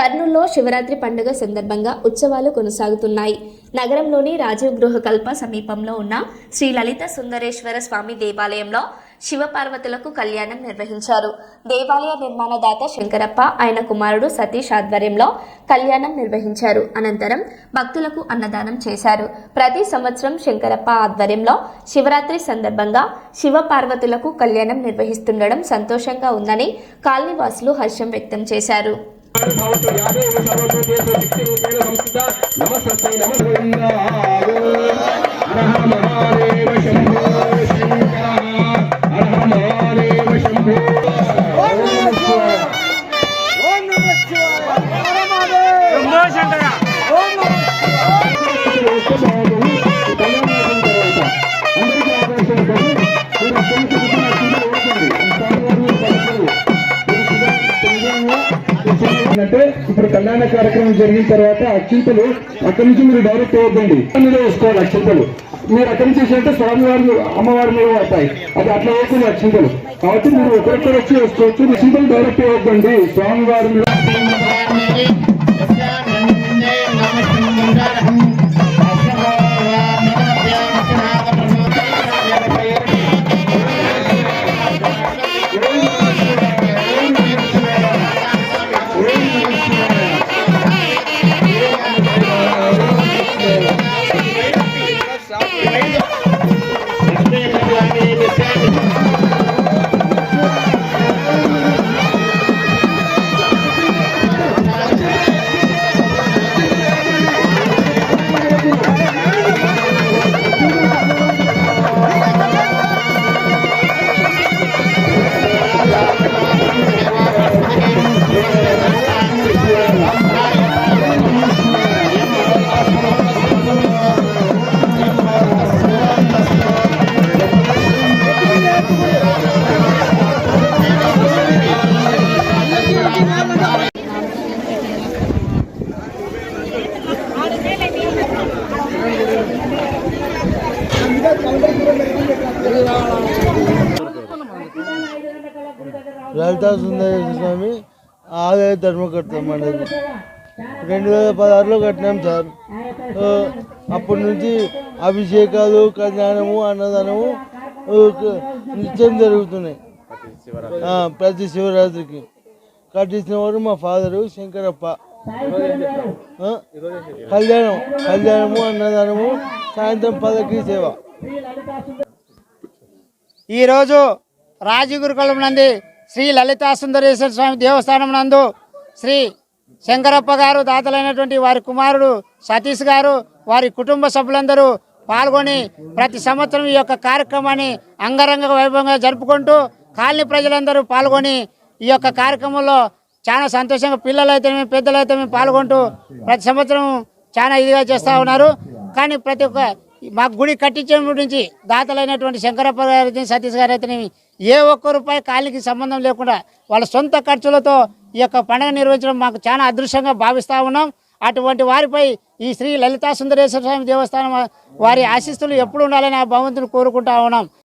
కర్నూలులో శివరాత్రి పండుగ సందర్భంగా ఉత్సవాలు కొనసాగుతున్నాయి. నగరంలోని రాజీవ్ గృహకల్ప సమీపంలో ఉన్న శ్రీ లలిత సుందరేశ్వర స్వామి దేవాలయంలో శివపార్వతులకు కళ్యాణం నిర్వహించారు. దేవాలయ నిర్మాణదాత శంకరప్ప ఆయన కుమారుడు సతీష్ ఆధ్వర్యంలో కళ్యాణం నిర్వహించారు. అనంతరం భక్తులకు అన్నదానం చేశారు. ప్రతి సంవత్సరం శంకరప్ప ఆధ్వర్యంలో శివరాత్రి సందర్భంగా శివపార్వతులకు కళ్యాణం నిర్వహిస్తుండడం సంతోషంగా ఉందని కాలనీవాసులు హర్షం వ్యక్తం చేశారు. ಮಾವಟ ಯಾದೇ ಸರ್ವಭೂತೇಂದ್ರ ಶಕ್ತಿ ರೂಪೇಣ ಸಂಸ್ಥಿತ ನಮಸ್ತೆ ನಮಸ್ಕರಿಂದ ಅರಹ ಮಹಾದೇವ ಶಂಭೋ ಶಂಕರ ಅರಹ ಮಹಾದೇವ ಶಂಭೋ కళ్యాణ కార్యక్రమం జరిగిన తర్వాత అక్షింతలు అక్కడి నుంచి మీరు డైరెక్ట్ అవ్వద్దండి మీద వేసుకోవాలి అక్షింతలు మీరు అక్కడి నుంచి చేసినట్టే స్వామివారి అమ్మవారి మీద పడతాయి. అది అట్లా వేసుకుని అక్షింతలు కాబట్టి మీరు ఒకరికొకరు వచ్చి వేసుకోవచ్చు. అక్షింతలు డైరెక్ట్ అవ్వద్దండి స్వామివారి మీద లలితా సుందరేశ్వర స్వామి ఆదాయ ధర్మకర్త అనేది రెండు వేల పదహారులో కట్టినాం సార్. అప్పటి నుంచి అభిషేకాలు కళ్యాణము అన్నదానము నిత్యం జరుగుతున్నాయి. ప్రతి శివరాత్రికి. కట్టించిన వారు మా ఫాదరు శంకరప్ప. కళ్యాణం కళ్యాణము అన్నదానము సాయంత్రం పదకి సేవ. ఈరోజు రాజగురుకులం నంది శ్రీ లలితా సుందరేశ్వర స్వామి దేవస్థానం నందు శ్రీ శంకరప్ప గారు దాతలైనటువంటి వారి కుమారుడు సతీష్ గారు వారి కుటుంబ సభ్యులందరూ పాల్గొని ప్రతి సంవత్సరం ఈ యొక్క కార్యక్రమాన్ని అంగరంగ వైభవంగా జరుపుకుంటూ కాలనీ ప్రజలందరూ పాల్గొని ఈ యొక్క కార్యక్రమంలో చాలా సంతోషంగా పిల్లలు అయితే పెద్దలు అయితే పాల్గొంటూ ప్రతి సంవత్సరం చాలా ఇదిగా చేస్తూ ఉన్నారు. కానీ ప్రతి ఒక్క మా గుడి కట్టించే గురించి దాతలైనటువంటి శంకరప్ప గారి సతీష్ గారు అయితే ఏ ఒక్క రూపాయి కాలికి సంబంధం లేకుండా వాళ్ళ సొంత ఖర్చులతో ఈ యొక్క పండుగ నిర్వహించడం మాకు చాలా అదృష్టంగా భావిస్తూ ఉన్నాం. అటువంటి వారిపై ఈ శ్రీ లలితా సుందరేశ్వర స్వామి దేవస్థానం వారి ఆశీస్సులు ఎప్పుడు ఉండాలని ఆ భగవంతుని కోరుకుంటా ఉన్నాం.